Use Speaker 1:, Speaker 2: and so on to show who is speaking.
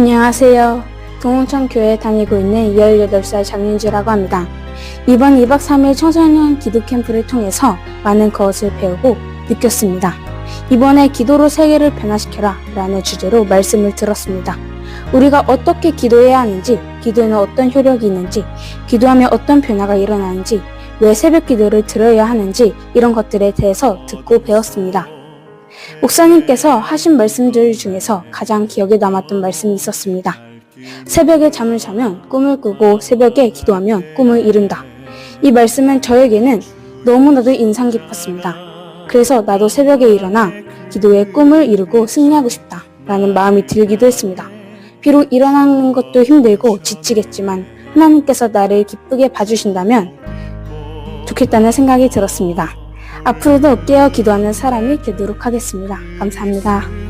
Speaker 1: 안녕하세요. 동홍천 교회에 다니고 있는 18살 장윤주라고 합니다. 이번 2박 3일 청소년 기도 캠프를 통해서 많은 것을 배우고 느꼈습니다. 이번에 기도로 세계를 변화시켜라 라는 주제로 말씀을 들었습니다. 우리가 어떻게 기도해야 하는지, 기도에는 어떤 효력이 있는지, 기도하면 어떤 변화가 일어나는지, 왜 새벽 기도를 들어야 하는지 이런 것들에 대해서 듣고 배웠습니다. 목사님께서 하신 말씀들 중에서 가장 기억에 남았던 말씀이 있었습니다. 새벽에 잠을 자면 꿈을 꾸고 새벽에 기도하면 꿈을 이룬다. 이 말씀은 저에게는 너무나도 인상 깊었습니다. 그래서 나도 새벽에 일어나 기도에 꿈을 이루고 승리하고 싶다. 라는 마음이 들기도 했습니다. 비록 일어나는 것도 힘들고 지치겠지만 하나님께서 나를 기쁘게 봐주신다면 좋겠다는 생각이 들었습니다. 앞으로도 깨어 기도하는 사람이 되도록 하겠습니다. 감사합니다.